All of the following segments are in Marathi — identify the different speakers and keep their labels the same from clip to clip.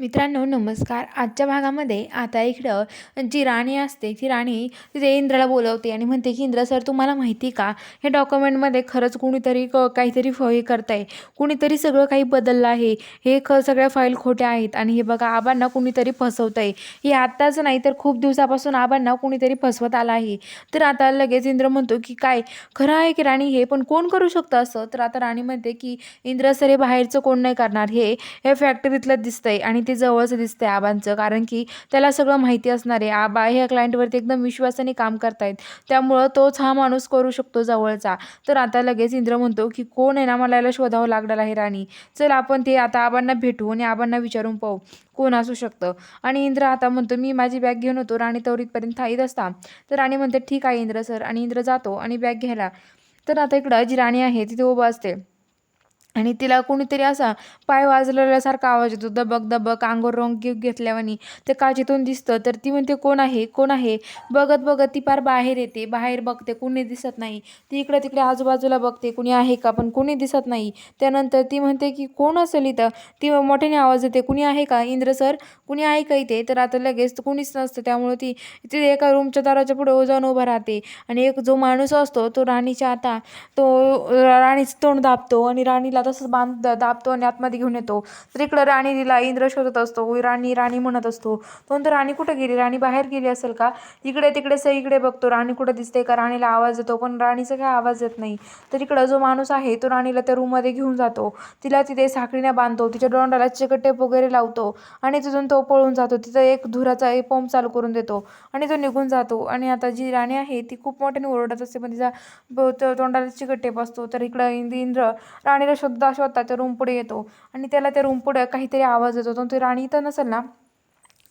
Speaker 1: मित्रांनो नमस्कार. आजच्या भागामध्ये आता इकडं जी राणी असते ती राणी तिथे इंद्राला बोलवते आणि म्हणते की इंद्र सर तुम्हाला माहिती का? हे डॉक्युमेंटमध्ये खरंच कुणीतरी क काहीतरी फ हे करत आहे कुणीतरी सगळं काही बदललं आहे. हे ख सगळ्या फाईल खोट्या आहेत आणि हे बघा आबांना कुणीतरी फसवत आहे हे आत्ताच नाही तर खूप दिवसापासून आबांना कुणीतरी फसवत आलं आहे. तर आता लगेच इंद्र म्हणतो की काय? खरं आहे की राणी हे? पण कोण करू शकतं असं? तर आता राणी म्हणते की इंद्र सर हे बाहेरचं कोण नाही करणार. हे हे फॅक्टरीतलं दिसतंय आणि ते जवळचं दिसतंय आबांचं कारण की त्याला सगळं माहिती असणार आहे. आबा ह्या क्लायंटवरती एकदम विश्वासाने काम करतायत. त्यामुळं तोच हा माणूस करू शकतो जवळचा. तर आता लगेच इंद्र म्हणतो की कोण आहे ना मला याला शोधावं लागणार आहे राणी? चल आपण ते आता आबांना भेटू आणि आबांना विचारून पाहू. कोण असू शकतं? आणि इंद्र आता म्हणतो मी माझी बॅग घेऊन होतो. राणी तवरीतपर्यंत थाईत असता तर राणी म्हणते ठीक आहे इंद्र सर. आणि इंद्र जातो आणि बॅग घ्यायला. तर आता इकडं जी राणी आहे तिथे उभं असते. आणि तिला कोणीतरी असा पाय वाजलेल्यासारखा आवाज येतो दबक दबक अंगोर रंग घेतल्यावानी. ते काचेतून दिसतं तर ती म्हणते कोण आहे? कोण आहे? बघत बघत ती पार बाहेर येते. बाहेर बघते कुणी दिसत नाही. ती इकडे तिकडे आजूबाजूला बघते कुणी आहे का? पण कुणी दिसत नाही. त्यानंतर ती म्हणते की कोण असेल इथं? ती मोठ्याने आवाज येते कुणी आहे का? इंद्र सर कुणी आहे का इथे? तर आता लगेच कुणीच नसतं. त्यामुळे ती तिथे एका रूमच्या दाराच्या पुढे जाऊन उभा राहते. आणि एक जो माणूस असतो तो राणीच्या आता तो राणीचं तोंड दाबतो आणि राणीला तसंच बांध दाबतो आणि आतमध्ये घेऊन येतो. तर इकडं राणी तिला इंद्र शोधत असतो. राणी राणी म्हणत असतो. तो राणी कुठं गेली? राणी बाहेर गेली असेल का? इकडे तिकडे सगळीकडे बघतो. राणी कुठं दिसते का? राणीला आवाज येतो पण राणीचा काय आवाज येत नाही. तर इकडं जो माणूस आहे तो राणीला त्या रूममध्ये घेऊन जातो. तिला तिथे साखळीने बांधतो. तिच्या डोंडाला चिकटेप वगैरे लावतो. आणि तिथून तो पळून जातो. तिथं एक धुराचा एक पंप चालू करून देतो. आणि तो निघून जातो. आणि आता जी राणी आहे ती खूप मोठ्याने ओरडत असते. पण तिचा तोंडाला चिकट तोंडाला चिकटेप असतो तर इकडं इंद्र राणीला शब्द असे होता त्या रूम पुढे येतो. आणि त्याला त्या रूम पुढे काहीतरी आवाज येतो. तर ती राणी इथं नसेल ना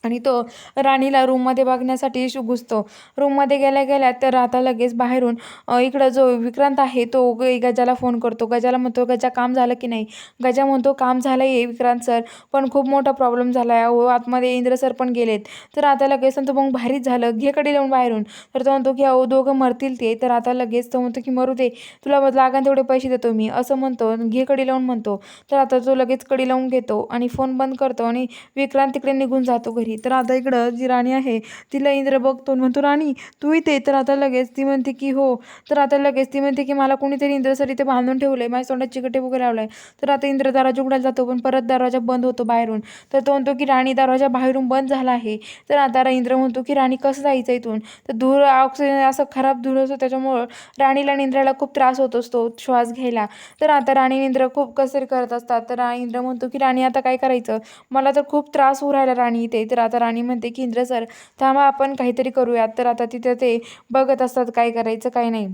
Speaker 1: आणि तो राणीला रूममध्ये बघण्यासाठी शु घुसतो. रूममध्ये गेल्या गेल्या तर आता लगेच बाहेरून इकडं जो विक्रांत आहे तो गजाला फोन करतो. गजाला म्हणतो गजा काम झालं की नाही? गजा म्हणतो काम झालं आहे विक्रांत सर पण खूप मोठा प्रॉब्लेम झाला आहे. अहो आतमध्ये इंद्र सर पण गेलेत. तर आता लगेच म्हणतो मग भारीच झालं. घेकडे लावून बाहेरून. तर तो म्हणतो की अहो दोघं मरतील ते. तर आता लगेच तो म्हणतो की मरू दे. तुला लागेल तेवढे पैसे देतो मी. असं म्हणतो घे कडी लावून म्हणतो. तर आता तो लगेच कडी लावून घेतो आणि फोन बंद करतो आणि विक्रांत तिकडे निघून जातो घरी. तर आता इकडं जी राणी आहे तिला इंद्र बघतो म्हणतो राणी तू इथे तर आता लगेच ती म्हणते की हो. तर आता लगेच ती म्हणते की मला कोणीतरी इंद्र इथे बांधून ठेवलं आहे माझ्या तोंडात चिकटे वगैरे लावलं आहे तर आता इंद्र दरवाजा उघडायला जातो पण परत दरवाजा बंद होतो बाहेरून. तर तो म्हणतो की राणी दरवाजा बाहेरून बंद झाला आहे. तर आता इंद्र म्हणतो की राणी कसं जायचं इथून? तर धूर ऑक्सिजन असं खराब धूर असतो त्याच्यामुळं राणीला आणि इंद्राला खूप त्रास होत असतो श्वास घ्यायला. तर आता राणी इंद्र खूप कसरी करत असतात. तर इंद्र म्हणतो की राणी आता काय करायचं? मला तर खूप त्रास होऊ राहिला राणी इथे. तर आता राणी म्हणते की इंद्र सर थांबा आपण काहीतरी करूयात. तर आता तिथं ते बघत असतात काय करायचं काय नाही.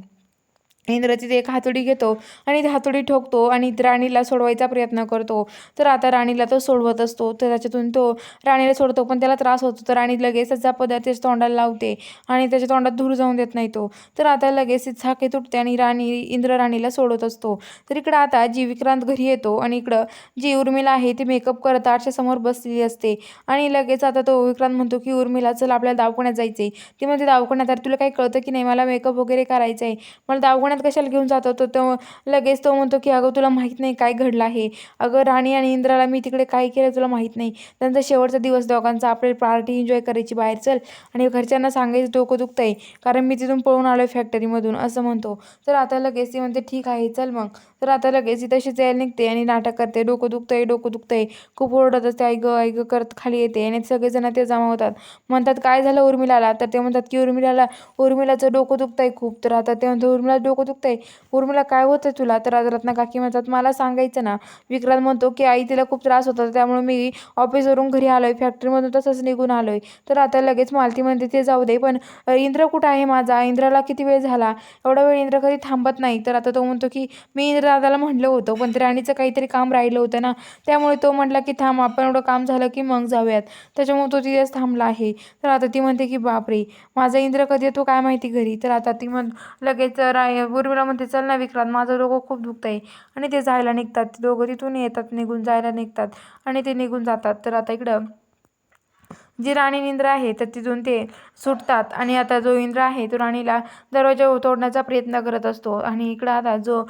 Speaker 1: इंद्र तिथे एक हातोडी घेतो आणि ती हातोडी ठोकतो आणि राणीला सोडवायचा प्रयत्न करतो. तर आता राणीला तो सोडवत असतो. तर त्याच्यातून तो राणीला सोडतो पण त्याला त्रास होतो. तर राणी लगेच त्याचा पदार्थ त्याच्या तोंडाला लावते आणि त्याच्या तोंडात धूर जाऊन देत नाही तो. तर आता लगेच झाके तुटते आणि राणी इंद्र राणीला सोडत असतो. तर इकडं आता जी विक्रांत घरी येतो आणि इकडं जी उर्मिला आहे ती मेकअप करत आरशासमोर बसलेली असते. आणि लगेच आता तो विक्रांत म्हणतो की उर्मिला चल आपल्याला दावखण्यात जायचं आहे ती म्हणते दावखण्यात तर तुला काही कळतं की नाही? मला मेकअप वगैरे करायचं आहे मला दवाखान्यात कशाला घेऊन जातो? तर तो लगेच तो म्हणतो की अगं तुला माहीत नाही काय घडलं आहे. अगं राणी आणि इंद्राला मी तिकडे काय केलं तुला माहीत नाही. त्यांचा शेवटचा दिवस दोघांचा आपल्याला पार्टी एन्जॉय करायची बाहेर चल. आणि घरच्यांना सांगायचं डोकं दुखतं आहे कारण मी तिथून पळून आलो आहे फॅक्टरीमधून असं म्हणतो. तर आता लगेच ती म्हणते ठीक आहे चल मग. तर आता लगेच ती तशीच यायला निघते आणि नाटक करते. डोकं दुखतंय डोकं दुखतंय. खूप ओरडत असते आई गं आई गं करत खाली येते आणि सगळेजण ते जमा होतात. म्हणतात काय झालं उर्मिलाला? तर ते म्हणतात की उर्मिलाला उर्मिलाचं डोकं दुखतंय खूप. तर आता ते म्हणतो उर्मिला डोकं दुखतंय? उर्मिला काय होतं तुला? तर आता रत्ना काकी म्हणतात मला सांगायचं ना. विक्रांत म्हणतो की आई तिला खूप त्रास होता त्यामुळे मी ऑफिसवरून घरी आलो आहे फॅक्टरीमधून तसंच निघून आलो आहे तर आता लगेच मालती म्हणते ते जाऊ दे पण इंद्र कुठं आहे माझा? इंद्राला किती वेळ झाला? एवढा वेळ इंद्र कधी थांबत नाही. तर आता तो म्हणतो की मी इंद्र दादाला म्हटलं होतं पण ते राणीचं काहीतरी काम राहिलं होतं ना त्यामुळे तो म्हटला की थांब आपण एवढं काम झालं की मग जाऊयात. त्याच्यामुळे तो तिथेच थांबला आहे. तर आता ती म्हणते की बापरे माझा इंद्र कधी येतो काय माहिती घरी? तर आता ती म्हण लगेच राय उर्मिला म्हणते चल ना विक्रांत माझं डोकं खूप दुखतं आहे आणि ते जायला निघतात. ते दोघं तिथून येतात निघून जायला निघतात. आणि ते निघून जातात. तर आता इकडं जी राणी इंद्र आहे तर तिथून ते सुटतात. आणि आता जो इंद्र आहे तो राणीला दरवाजा तोडण्याचा प्रयत्न करत असतो. आणि इकडं आता जो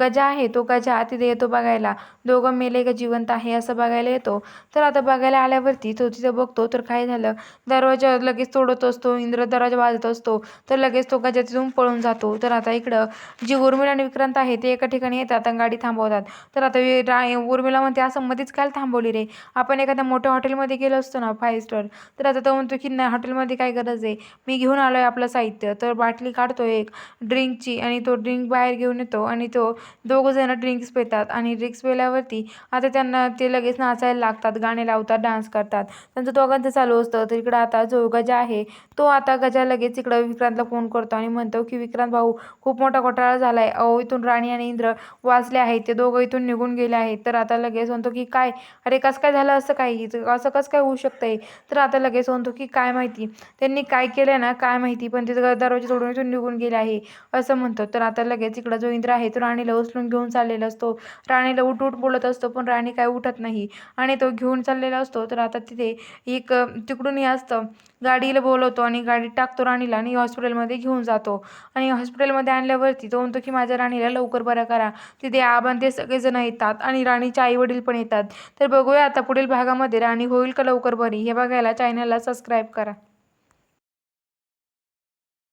Speaker 1: गजा आहे तो गजा तिथे येतो बघायला. दोघं मेले का जिवंत आहे असं बघायला येतो. तर आता बघायला आल्यावरती तो तिथं बघतो. तर काय झालं? दरवाजा लगेच तोडत असतो. इंद्र दरवाजा वाजत असतो. तर लगेच तो गजा तिथून पळून जातो. तर आता इकडं जी उर्मिला आणि विक्रांत आहे ते एका ठिकाणी येतात आणि गाडी थांबवतात. तर आता रा उर्मिला म्हणते असं मध्येच काय थांबवली रे? आपण एखाद्या मोठ्या हॉटेलमध्ये गेलो असतो ना फाय फाईव्ह स्टार. तर आता तो म्हणतो की नाही हॉटेलमध्ये काय गरज आहे? मी घेऊन आलो आहे आपलं साहित्य. तर बाटली काढतो एक ड्रिंकची. आणि तो ड्रिंक बाहेर घेऊन येतो आणि तो दोघंजणं ड्रिंक्स पितात. आणि ड्रिंक्स पिल्यावरती आता त्यांना ते लगेच नाचायला लागतात गाणे लावतात डान्स करतात. त्यांचं दोघांचं चालू असतं. तर इकडं आता जो गजा आहे तो आता गजा लगेच इकडं विक्रांतला फोन करतो आणि म्हणतो की विक्रांत भाऊ खूप मोठा घोटाळा झाला आहे अहो इथून राणी आणि इंद्र वाचले आहेत. ते दोघं इथून निघून गेले आहेत. तर आता लगेच म्हणतो की काय? अरे कसं काय झालं? असं काही? असं कसं काय होऊ शकतंय? तर आता लगेच म्हणतो की काय माहिती? त्यांनी काय केलं ना काय माहिती? पण तिथं दरवाजे तोडून इथून निघून गेले आहे असं म्हणतो तर आता लगेच इकडं जो इंद्र आहे तो राणीला उचलून घेऊन चाललेला असतो. राणीला उठ उठ बोलत असतो पण राणी काय उठत नाही. आणि तो घेऊन चाललेला असतो. तर आता तिथे एक तिकडून हे असतं. गाडीला बोलवतो आणि गाडीत टाकतो राणीला आणि हॉस्पिटलमध्ये घेऊन जातो. आणि हॉस्पिटलमध्ये आणल्यावरती तो म्हणतो की माझ्या राणीला लवकर बरं करा. तिथे आबान ते सगळेजण येतात आणि राणीचे आई वडील पण येतात. तर बघूया आता पुढील भागामध्ये राणी होईल का लवकर बरी? हे बघायला चॅनलला सबस्क्राईब करा.